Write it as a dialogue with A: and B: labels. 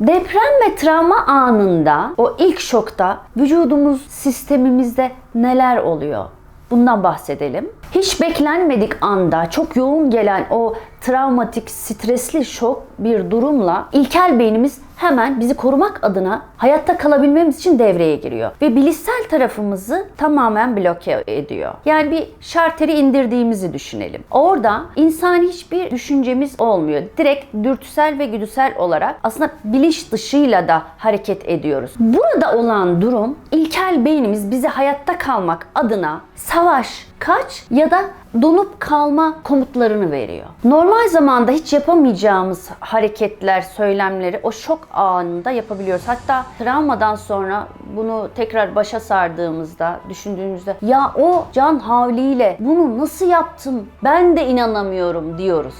A: Deprem ve travma anında, o ilk şokta vücudumuz, sistemimizde neler oluyor? Bundan bahsedelim. Hiç beklenmedik anda çok yoğun gelen o travmatik, stresli şok bir durumla ilkel beynimiz hemen bizi korumak adına hayatta kalabilmemiz için devreye giriyor. Ve bilişsel tarafımızı tamamen bloke ediyor. Yani bir şarteri indirdiğimizi düşünelim. Orada insani hiçbir düşüncemiz olmuyor. Direkt dürtüsel ve güdüsel olarak aslında bilinç dışıyla da hareket ediyoruz. Burada olan durum ilkel beynimiz bizi hayatta kalmak adına savaş, kaç ya da donup kalma komutlarını veriyor. Normal zamanda hiç yapamayacağımız hareketler, söylemleri o şok anında yapabiliyoruz. Hatta travmadan sonra bunu tekrar başa sardığımızda, düşündüğümüzde ya o can havliyle bunu nasıl yaptım ben de inanamıyorum diyoruz.